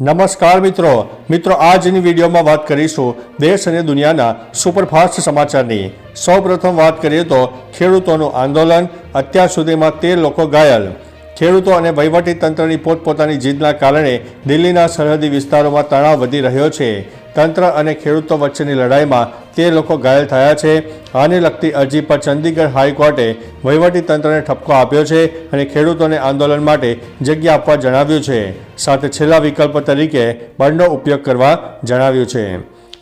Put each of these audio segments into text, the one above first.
નમસ્કાર મિત્રો. મિત્રો, આજની વિડીયોમાં વાત કરીશું દેશ અને દુનિયાના સુપરફાસ્ટ સમાચારની. સૌપ્રથમ વાત કરીએ તો ખેડૂતોનું આંદોલન, અત્યાર સુધીમાં તેર લોકો ઘાયલ. ખેડૂતો અને વહીવટી તંત્રની પોતપોતાની જીદના કારણે દિલ્હીના સરહદી વિસ્તારોમાં તણાવ વધી રહ્યો છે. તંત્ર અને ખેડૂતો વચ્ચેની લડાઈમાં તેર લોકો ઘાયલ થયા છે. આને લગતી અરજી પર ચંદીગઢ હાઈકોર્ટે વહીવટી તંત્રને ઠપકો આપ્યો છે અને ખેડૂતોને આંદોલન માટે જગ્યા આપવા જણાવ્યું છે. સાથે છેલ્લા વિકલ્પ તરીકે બળનો ઉપયોગ કરવા જણાવ્યું છે.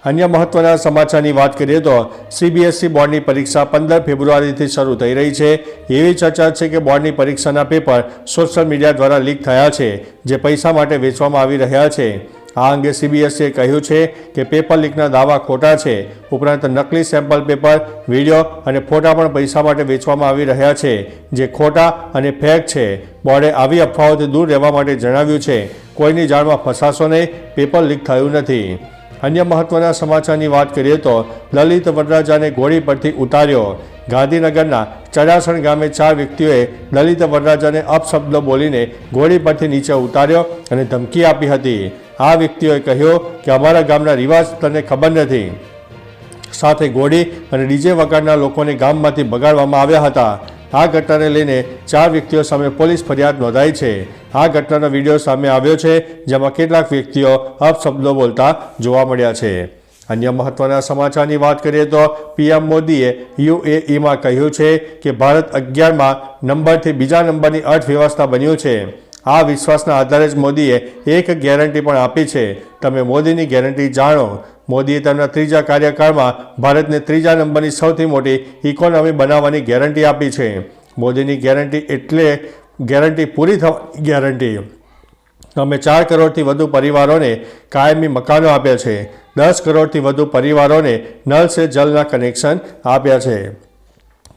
અન્ય મહત્વના સમાચારની વાત કરીએ તો સીબીએસઈ બોર્ડની પરીક્ષા પંદર ફેબ્રુઆરીથી શરૂ થઈ રહી છે. એવી ચર્ચા છે કે બોર્ડની પરીક્ષાના પેપર સોશિયલ મીડિયા દ્વારા લીક થયા છે, જે પૈસા માટે વેચવામાં આવી રહ્યા છે. આ અંગે સીબીએસઈએ કહ્યું છે કે પેપર લીકના દાવા ખોટા છે. ઉપરાંત નકલી સેમ્પલ પેપર વીડિયો અને ફોટા પણ પૈસા માટે વેચવામાં આવી રહ્યા છે, જે ખોટા અને ફેક છે. બોર્ડે આવી અફવાઓથી દૂર રહેવા માટે જણાવ્યું છે. કોઈની જાળમાં ફસાશો નહીં, પેપર લીક થયું નથી. અન્ય મહત્વના સમાચારની વાત કરીએ તો લલિત વરરાજાને ઘોડી પરથી ઉતાર્યો. ગાંધીનગરના ચડાસણ ગામે ચાર વ્યક્તિઓએ લલિત વરરાજાને અપશબ્દો બોલીને ઘોડી પરથી નીચે ઉતાર્યો અને ધમકી આપી હતી. આ વ્યક્તિઓએ કહ્યું કે અમારા ગામના રિવાજ તને ખબર નથી. સાથે ગોળી અને ડીજે વગાડના લોકોને ગામમાંથી બગાડવામાં આવ્યા હતા. આ ઘટનાને લઈને ચાર વ્યક્તિઓ સામે પોલીસ ફરિયાદ નોંધાઈ છે. આ ઘટનાનો વીડિયો સામે આવ્યો છે, જેમાં કેટલાક વ્યક્તિઓ અપશબ્દો બોલતા જોવા મળ્યા છે. અન્ય મહત્વના સમાચારની વાત કરીએ તો પીએમ મોદીએ યુએઈમાં કહ્યું છે કે ભારત અગિયારમાં નંબરથી બીજા નંબરની અર્થવ્યવસ્થા બન્યું છે. આ વિશ્વાસના આધારે જ મોદીએ એક ગેરંટી પણ આપી છે. તમે મોદીની ગેરંટી જાણો. મોદીએ તેમના ત્રીજા કાર્યકાળમાં ભારતને ત્રીજા નંબરની સૌથી મોટી ઇકોનોમી બનાવવાની ગેરંટી આપી છે. મોદીની ગેરંટી એટલે ગેરંટી પૂરી થવાની ગેરંટી. અમે ચાર કરોડથી વધુ પરિવારોને કાયમી મકાનો આપ્યા છે. દસ કરોડથી વધુ પરિવારોને નળ સે જલના કનેક્શન આપ્યા છે.